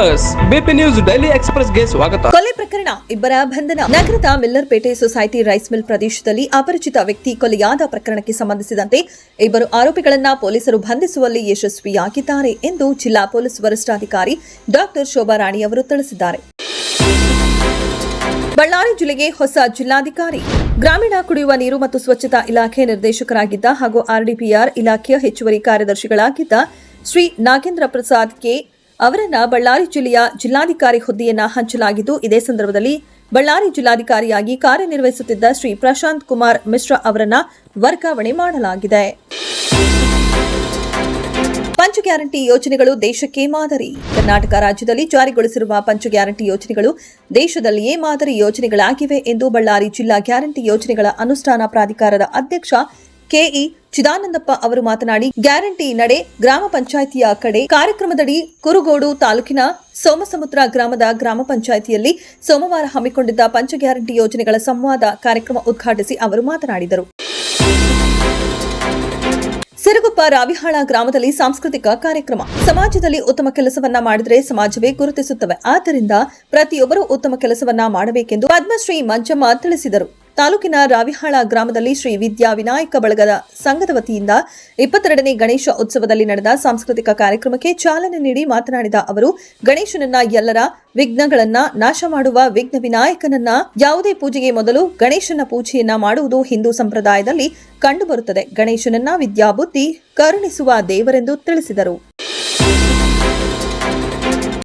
S BP news daily ಎಕ್ಸ್ಪ್ರೆಸ್ಗೆ ಸ್ವಾಗತ. ಕೊಲೆ ಪ್ರಕರಣ, ಇಬ್ಬರ ಬಂಧನ. ನಗರದ Miller Pete society rice mill ಪ್ರದೇಶದಲ್ಲಿ ಅಪರಿಚಿತ ವ್ಯಕ್ತಿ ಕೊಲೆಯಾದ ಪ್ರಕರಣಕ್ಕೆ ಸಂಬಂಧಿಸಿದಂತೆ ಇಬ್ಬರು ಆರೋಪಿಗಳನ್ನ ಪೊಲೀಸರು ಬಂಧಿಸುವಲ್ಲಿ ಯಶಸ್ವಿಯಾಗಿದ್ದಾರೆ ಎಂದು ಜಿಲ್ಲಾ ಪೊಲೀಸ್ ವರಿಷ್ಠಾಧಿಕಾರಿ ಡಾಕ್ಟರ್ ಶೋಭಾ ರಾಣಿ ಅವರು ತಿಳಿಸಿದ್ದಾರೆ. ಬಳ್ಳಾರಿ ಜಿಲ್ಲೆಗೆ ಹೊಸ ಜಿಲ್ಲಾಧಿಕಾರಿ. ಗ್ರಾಮೀಣ ಕುಡಿಯುವ ನೀರು ಮತ್ತು ಸ್ವಚ್ಛತಾ ಇಲಾಖೆ ನಿರ್ದೇಶಕರಾಗಿದ್ದ ಹಾಗೂ ಆರ್ಡಿಪಿಆರ್ ಇಲಾಖೆಯ ಹೆಚ್ಚುವರಿ ಕಾರ್ಯದರ್ಶಿಗಳಾಗಿದ್ದ ಶ್ರೀ ನಾಗೇಂದ್ರ ಪ್ರಸಾದ್ ಕೆ. ಅವರನ್ನ ಬಳ್ಳಾರಿ ಜಿಲ್ಲೆಯ ಜಿಲ್ಲಾಧಿಕಾರಿ ಹುದ್ದೆಯನ್ನ ಹಂಚಲಾಗಿದ್ದು, ಇದೇ ಸಂದರ್ಭದಲ್ಲಿ ಬಳ್ಳಾರಿ ಜಿಲ್ಲಾಧಿಕಾರಿಯಾಗಿ ಕಾರ್ಯನಿರ್ವಹಿಸುತ್ತಿದ್ದ ಶ್ರೀ ಪ್ರಶಾಂತ್ ಕುಮಾರ್ ಮಿಶ್ರಾ ಅವರನ್ನ ವರ್ಗಾವಣೆ ಮಾಡಲಾಗಿದೆ. ಪಂಚ ಗ್ಯಾರಂಟಿ ಯೋಜನೆಗಳು ದೇಶಕ್ಕೆ ಮಾದರಿ. ಕರ್ನಾಟಕ ರಾಜ್ಯದಲ್ಲಿ ಜಾರಿಗೊಳಿಸಿರುವ ಪಂಚ ಗ್ಯಾರಂಟಿ ಯೋಜನೆಗಳು ದೇಶದಲ್ಲಿಯೇ ಮಾದರಿ ಯೋಜನೆಗಳಾಗಿವೆ ಎಂದು ಬಳ್ಳಾರಿ ಜಿಲ್ಲಾ ಗ್ಯಾರಂಟಿ ಯೋಜನೆಗಳ ಅನುಷ್ಠಾನ ಪ್ರಾಧಿಕಾರದ ಅಧ್ಯಕ್ಷ ಕೆಇ ಚಿದಾನಂದಪ್ಪ ಅವರು ಮಾತನಾಡಿ, ಗ್ಯಾರಂಟಿ ನಡೆ ಗ್ರಾಮ ಪಂಚಾಯಿತಿಯ ಕಡೆ ಕಾರ್ಯಕ್ರಮದಡಿ ಕುರುಗೋಡು ತಾಲೂಕಿನ ಸೋಮಸಮುದ್ರ ಗ್ರಾಮದ ಗ್ರಾಮ ಪಂಚಾಯಿತಿಯಲ್ಲಿ ಸೋಮವಾರ ಹಮ್ಮಿಕೊಂಡಿದ್ದ ಪಂಚ ಗ್ಯಾರಂಟಿ ಯೋಜನೆಗಳ ಸಂವಾದ ಕಾರ್ಯಕ್ರಮ ಉದ್ಘಾಟಿಸಿ ಅವರು ಮಾತನಾಡಿದರು. ಸಿರುಗುಪ್ಪ ರಾವಿಹಾಳ ಗ್ರಾಮದಲ್ಲಿ ಸಾಂಸ್ಕೃತಿಕ ಕಾರ್ಯಕ್ರಮ. ಸಮಾಜದಲ್ಲಿ ಉತ್ತಮ ಕೆಲಸವನ್ನ ಮಾಡಿದರೆ ಸಮಾಜವೇ ಗುರುತಿಸುತ್ತವೆ. ಆದ್ದರಿಂದ ಪ್ರತಿಯೊಬ್ಬರೂ ಉತ್ತಮ ಕೆಲಸವನ್ನ ಮಾಡಬೇಕೆಂದು ಪದ್ಮಶ್ರೀ ಮಂಜಮ್ಮ ತಿಳಿಸಿದರು. ತಾಲೂಕಿನ ರಾವಿಹಾಳ ಗ್ರಾಮದಲ್ಲಿ ಶ್ರೀ ವಿದ್ಯಾ ವಿನಾಯಕ ಬಳಗದ ಸಂಘದ ವತಿಯಿಂದ ಇಪ್ಪತ್ತೆರಡನೇ ಗಣೇಶ ಉತ್ಸವದಲ್ಲಿ ನಡೆದ ಸಾಂಸ್ಕೃತಿಕ ಕಾರ್ಯಕ್ರಮಕ್ಕೆ ಚಾಲನೆ ನೀಡಿ ಮಾತನಾಡಿದ ಅವರು, ಗಣೇಶನನ್ನ ಎಲ್ಲರ ವಿಘ್ನಗಳನ್ನ ನಾಶ ಮಾಡುವ ವಿಘ್ನ ವಿನಾಯಕನನ್ನ ಯಾವುದೇ ಪೂಜೆಗೆ ಮೊದಲು ಗಣೇಶನ ಪೂಜೆಯನ್ನ ಮಾಡುವುದು ಹಿಂದೂ ಸಂಪ್ರದಾಯದಲ್ಲಿ ಕಂಡುಬರುತ್ತದೆ. ಗಣೇಶನನ್ನ ವಿದ್ಯಾಬುದ್ಧಿ ಕರುಣಿಸುವ ದೇವರೆಂದು ತಿಳಿಸಿದರು.